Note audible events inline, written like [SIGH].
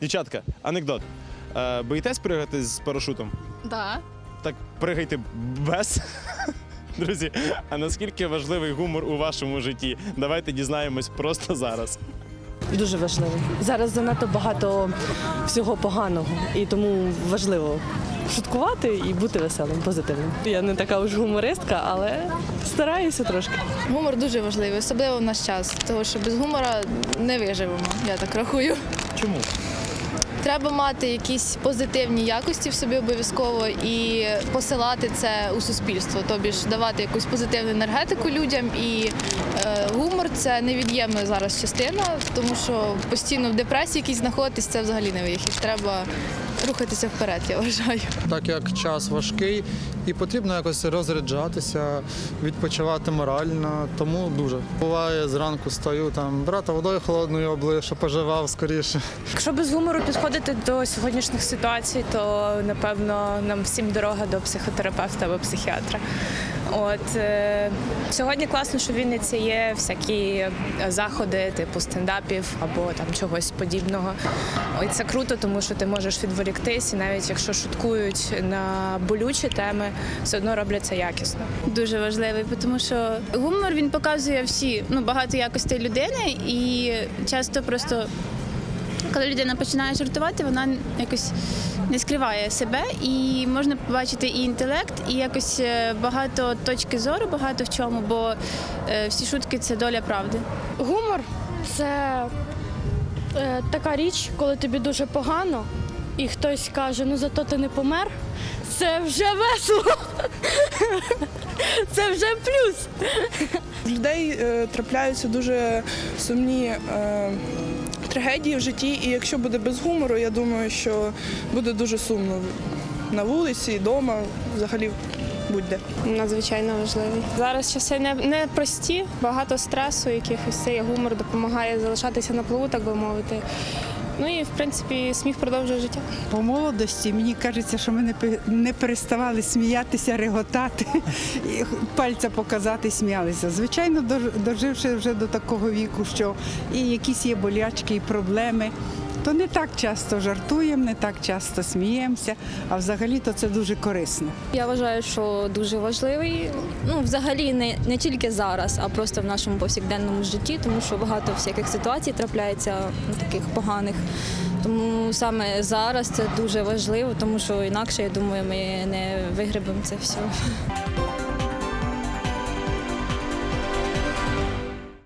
Дівчатка, анекдот. Е, боїтесь пригати з парашутом? Да. Так пригайте без. [LAUGHS] Друзі, а наскільки важливий гумор у вашому житті? Давайте дізнаємось просто зараз. Дуже важливо. Зараз занадто багато всього поганого, і тому важливо шуткувати і бути веселим, позитивним. Я не така уж гумористка, але стараюся трошки. Гумор дуже важливий, особливо в наш час, тому що без гумора не виживемо, я так рахую. Чому? Треба мати якісь позитивні якості в собі обов'язково і посилати це у суспільство, тобі ж давати якусь позитивну енергетику людям. І е, гумор це невід'ємна зараз частина, тому що постійно в депресії якісь знаходитись, це взагалі не вихід. Треба рухатися вперед, я вважаю. так як час важкий і потрібно якось розряджатися, відпочивати морально, тому дуже. Буває, зранку стою, там, брата водою холодною облив, щоб поживав скоріше. Якщо без гумору підходити до сьогоднішніх ситуацій, то напевно нам всім дорога до психотерапевта або психіатра. От е, сьогодні класно, що в Вінниці є всякі заходи, типу стендапів або там чогось подібного. І це круто, тому що ти можеш відволіктись, і навіть якщо шуткують на болючі теми, все одно роблять це якісно. дуже важливий, тому що гумор він показує всі ну багато якостей людини, і часто просто коли людина починає жартувати, вона якось не скриває себе, і можна побачити і інтелект, і якось е, багато точки зору, багато в чому, бо е, всі шутки це доля правди. Гумор це е, така річ, коли тобі дуже погано, і хтось каже, ну зато ти не помер. Це вже весело. Це вже плюс. В людей е, трапляються дуже сумні е, трагедії в житті, і якщо буде без гумору, я думаю, що буде дуже сумно на вулиці, вдома, взагалі будь-де. Надзвичайно важливий. Зараз часи не, не прості, багато стресу, якихось цей гумор допомагає залишатися на плаву, так би мовити. Ну і в принципі сміх продовжує життя. По молодості мені кажеться, що ми не пе- переставали сміятися, реготати, і пальця показати, сміялися. Звичайно, дож- доживши вже до такого віку, що і якісь є болячки, і проблеми, то не так часто жартуємо, не так часто сміємося, а взагалі-то це дуже корисно. Я вважаю, що дуже важливий. Ну, взагалі, не, не тільки зараз, а просто в нашому повсякденному житті, тому що багато всяких ситуацій трапляється ну, таких поганих. Тому саме зараз це дуже важливо, тому що інакше, я думаю, ми не вигребемо це все.